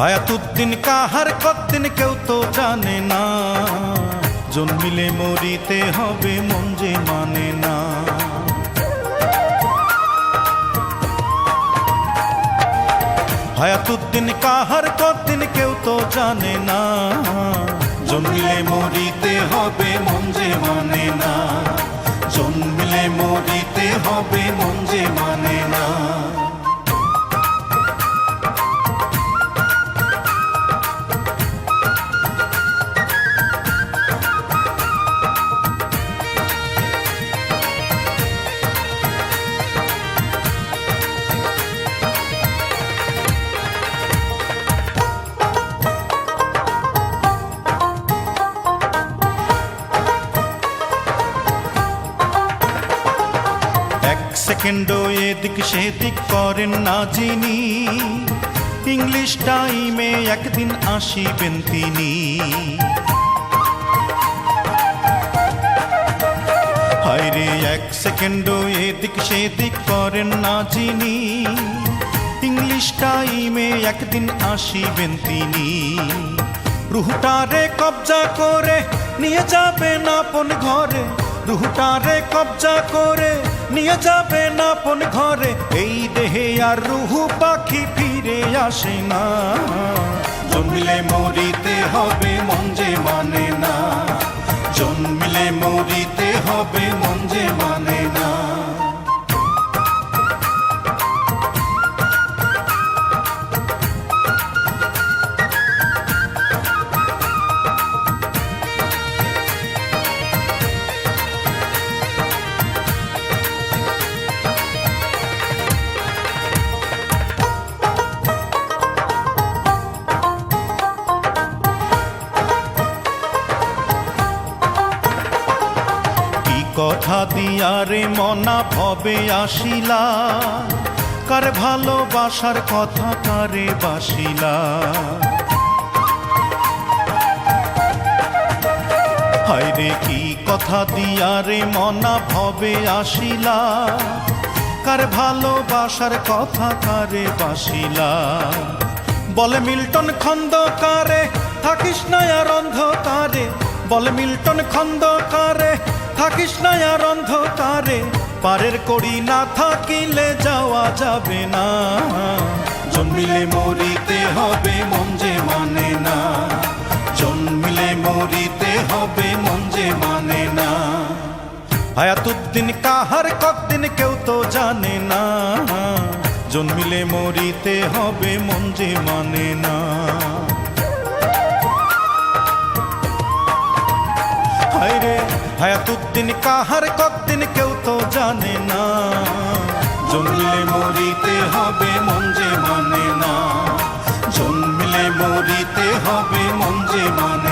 হায়াতুদ্দিন কাহার কদ্দিন কেউ তো জানে না। জন্মিলে মরিতে হবে মন যে মানে না। হায়াতুদ্দিন কাহার কদ্দিন কেউ তো জানে না। জন্মিলে মরিতে হবে মন যে মানে না। জন্মিলে মরিতে হবে মন যে মানে না। এক সেকেন্ডও এদিক সেদিক করেন না যিনি। ইংলিশ টাইমে একদিন আসিবেন তিনি। হায়রে, এক সেকেন্ডও এদিক সেদিক করেন না যিনি। ইংলিশ টাইমে একদিন আসিবেন তিনি। রুহুটারে কবজা করে নিয়ে যাবেন আপন ঘরে। রুহুটারে কবজা করে নিয়ে যাবে না আপন ঘরে। এই দেহে আর রুহু পাখি ফিরে আসে না। কথা দিয়ারে মনা ভবে আসিলা। কার ভালোবাসার কথা কারে বাসিলা। হায়রে কি কথা দিয়ারে মনা ভবে আসিলা। কার ভালোবাসার কথা কারে বাসিলা। বলে মিল্টন খন্দকারে, থাকিস না আর অন্ধকারে। বলে মিল্টন খন্দকারে, থাকিস না আর অন্ধকারে, পারের করি না থাকিলে যাওয়া যাবে না। জন্মিলে মরিতে হবে মন যে মানে না। জন্মিলে মরিতে হবে মন যে মানে না। হায়াতুদ্দিন কাহার কতদিন কেউ তো জানে না। জন্মিলে মরিতে হবে মন যে মানে না। হায়াতুদ্দিন কাহার কতদিন কেউ তো জানে না। জন্মলে মরিতে হবে মন যে মানে না। জন্মলে মরিতে হবে মন যে মানে